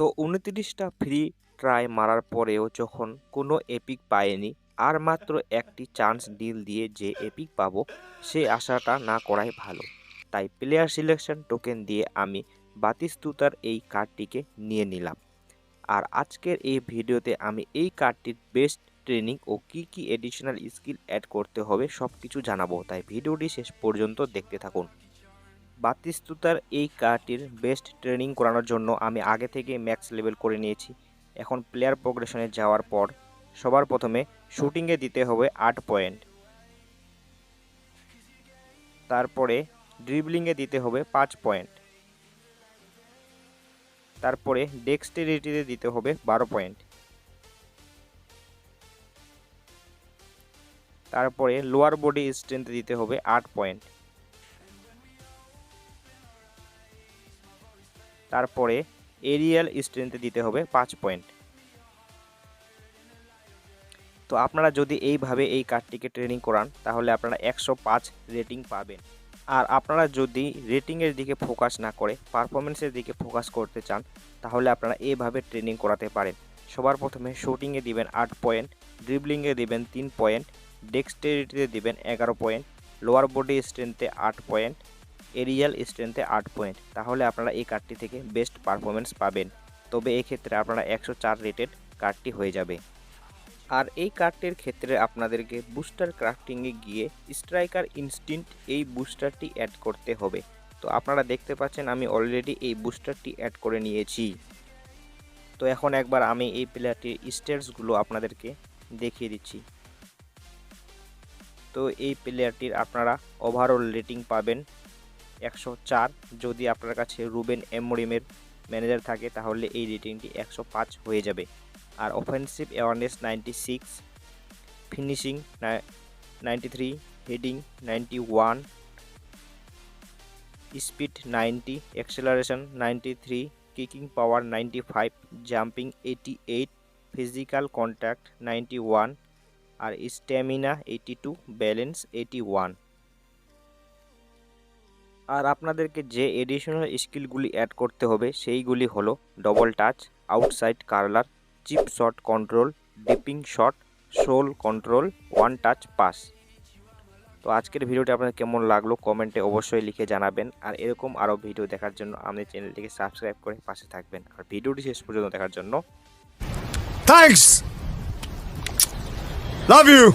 তো উনত্রিশটা free try মারার পরেও যখন কোনো এপিক পায়নি আর মাত্র একটি চান্স ডিল দিয়ে যে এপিক পাবো, সে আশাটা না করাই ভালো। তাই প্লেয়ার সিলেকশন টোকেন দিয়ে আমি বাতিস্তুতার এই কার্ডটিকে নিয়ে নিলাম। আর আজকের এই ভিডিওতে আমি এই কার্ডটির বেস্ট ট্রেনিং ও কি কি এডিশনাল স্কিল অ্যাড করতে হবে সব কিছু জানাব। তাই ভিডিওটি শেষ পর্যন্ত দেখতে থাকুন। বাতিস্তুতার এই কার্ডটির বেস্ট ট্রেনিং করানোর জন্য আমি আগে থেকে ম্যাক্স লেভেল করে নিয়েছি। এখন প্লেয়ার প্রোগ্রেশনে যাওয়ার পর সবার প্রথমে শুটিংয়ে দিতে হবে আট পয়েন্ট তারপরে ড্রিবলিংয়ে দিতে হবে পাঁচ পয়েন্ট তারপরে ডেক্সটেরিটিতে দিতে হবে বারো পয়েন্ট তারপরে লোয়ার বডি স্ট্রেংথে দিতে হবে আট পয়েন্ট তারপরে এরিয়াল স্ট্রেংথে দিতে হবে পাঁচ পয়েন্ট। তো আপনারা যদি এইভাবে এই কার্ডটিকে ট্রেনিং করান, তাহলে আপনারা একশো পাঁচ রেটিং পাবেন। আর আপনারা যদি রেটিংয়ের দিকে ফোকাস না করে, পারফরমেন্সের দিকে ফোকাস করতে চান, তাহলে আপনারা এইভাবে ট্রেনিং করাতে পারেন। সবার প্রথমে শুটিংয়ে দিবেন আট পয়েন্ট, ড্রিবলিংয়ে দিবেন তিন পয়েন্ট, ডেক্সটেরিটিতে দিবেন এগারো পয়েন্ট, লোয়ার বডি স্ট্রেন্থে আট পয়েন্ট এরিয়াল স্ট্রেংথে আট পয়েন্ট। তাহলে আপনারা এই কার্ডটি থেকে বেস্ট পারফরমেন্স পাবেন। তবে এক্ষেত্রে আপনারা একশো চার রেটেড কার্ডটি হয়ে যাবে। আর এই কার্ডটির ক্ষেত্রে আপনাদেরকে বুস্টার ক্রাফটিংয়ে গিয়ে স্ট্রাইকার ইনস্টিন্ট এই বুস্টারটি অ্যাড করতে হবে। তো আপনারা দেখতে পাচ্ছেন আমি অলরেডি এই বুস্টারটি অ্যাড করে নিয়েছি। তো এখন একবার আমি এই প্লেয়ারটির স্টেটসগুলো আপনাদেরকে দেখিয়ে দিচ্ছি। তো এই প্লেয়ারটির আপনারা ওভারঅল রেটিং পাবেন একশো চার। যদি আপনার কাছে রুবেন এমরিমের ম্যানেজার থাকে, তাহলে এই রেটিংটি একশো পাঁচ হয়ে যাবে। আর offensive awareness ninety six, finishing ninety three, heading ninety one, speed ninety, acceleration ninety three, kicking power ninety five, jumping eighty eight, physical contact ninety one, আর stamina eighty two, balance eighty one. আর আপনাদেরকে যে additional স্কিলগুলি add করতে হবে, সেইগুলি হলো double touch outside curler chip shot control dipping shot sole control one touch pass তো আজকের ভিডিওটি আপনার কেমন লাগল কমেন্টে অবশ্যই লিখে জানাবেন আর এরকম আরও ভিডিও দেখার জন্য আমাদের চ্যানেলটিকে সাবস্ক্রাইব করে পাশে থাকবেন আর ভিডিওটি শেষ পর্যন্ত দেখার জন্য Thanks. Love you.